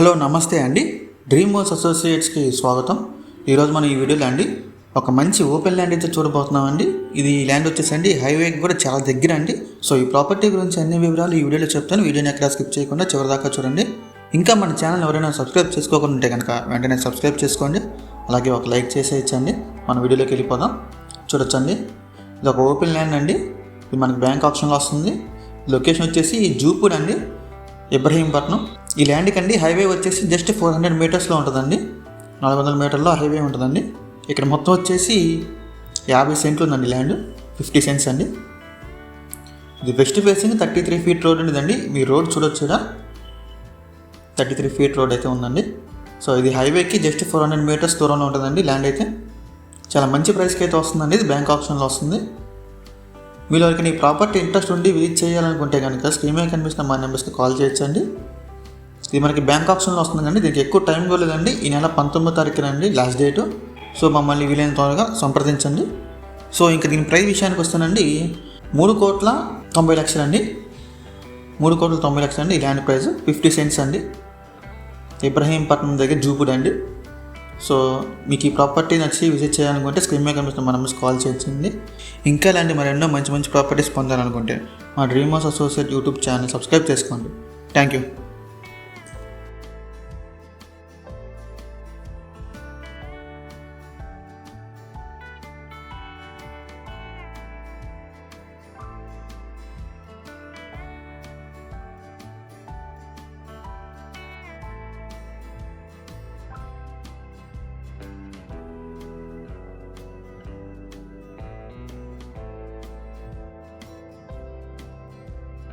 Hello నమస్తే అండి. Dream verse అసోసియేట్స్కి స్వాగతం. ఈరోజు మనం ఈ వీడియోలో అండి ఒక మంచి ఓపెన్ ల్యాండ్ అయితే చూడబోతున్నామండి. ఇది ఈ ల్యాండ్ వచ్చేసి అండి హైవేకి కూడా చాలా దగ్గర అండి. సో ఈ ప్రాపర్టీ గురించి అన్ని వివరాలు ఈ వీడియోలో చెప్తాను. వీడియోని ఎక్కడ స్కిప్ చేయకుండా చివరిదాకా చూడండి. ఇంకా మన ఛానల్ ఎవరైనా సబ్స్క్రైబ్ చేసుకోకుండా ఉంటే కనుక వెంటనే సబ్స్క్రైబ్ చేసుకోండి. అలాగే ఒక లైక్ చేసేయచ్చండి. మన వీడియోలోకి వెళ్ళిపోదాం. చూడొచ్చండి. ఇది ఒక ఓపెన్ ల్యాండ్ అండి. ఇది మనకి బ్యాంక్ ఆప్షన్లో వస్తుంది. లొకేషన్ వచ్చేసి జూపూర్ అండి. ఇబ్రహీంపట్నం. ఈ ల్యాండ్కి అండి హైవే వచ్చేసి జస్ట్ ఫోర్ హండ్రెడ్ మీటర్స్లో ఉంటుందండి. నాలుగు వందల మీటర్లో హైవే ఉంటుందండి. ఇక్కడ మొత్తం వచ్చేసి యాభై సెంట్లు ఉందండి ల్యాండ్ ఫిఫ్టీ సెంట్స్ అండి. ఇది west facing thirty three feet road ఉండదండి. మీ రోడ్ చూడొచ్చు ఇక్కడ థర్టీ త్రీ ఫీట్ రోడ్ అయితే ఉందండి. సో ఇది హైవేకి జస్ట్ ఫోర్ హండ్రెడ్ మీటర్స్ దూరంలో ఉంటుందండి ల్యాండ్ అయితే. చాలా మంచి ప్రైస్కి అయితే వస్తుందండి. ఇది బ్యాంక్ ఆప్షన్లో వస్తుంది. మీరు నీ ప్రాపర్టీ ఇంట్రెస్ట్ ఉండి విజిట్ చేయాలనుకుంటే కనుక స్క్రీన్ మీద కనిపిస్తున్న మా నెంబర్స్కి కాల్ చేయొచ్చండి. ఇది మనకి బ్యాంక్ ఆప్షన్లో వస్తుంది కానీ దీనికి ఎక్కువ టైం కోలేదండి ఈ నెల పంతొమ్మిదో తారీఖునండి లాస్ట్ డేటు. సో మమ్మల్ని వీలైన త్వరగా సంప్రదించండి. సో ఇంకా దీని ప్రైస్ విషయానికి వస్తానండి. మూడు కోట్ల తొంభై లక్షలండి మూడు కోట్ల తొంభై లక్షలండి ఈ ల్యాండ్ ప్రైస్ ఫిఫ్టీ సెంట్స్ అండి. ఇబ్రహీంపట్నం దగ్గర జూపుడ్ అండి. సో మీకు ఈ ప్రాపర్టీ నచ్చి విజిట్ చేయాలనుకుంటే స్క్రీన్ మీద కనిపిస్తున్న మన నెంబర్స్ కాల్ చేసింది ఇంకా ఇలాంటి మరెన్నో మంచి మంచి ప్రాపర్టీస్ పొందాలనుకుంటే మా dream house associate YouTube channel subscribe చేసుకోండి. Thank you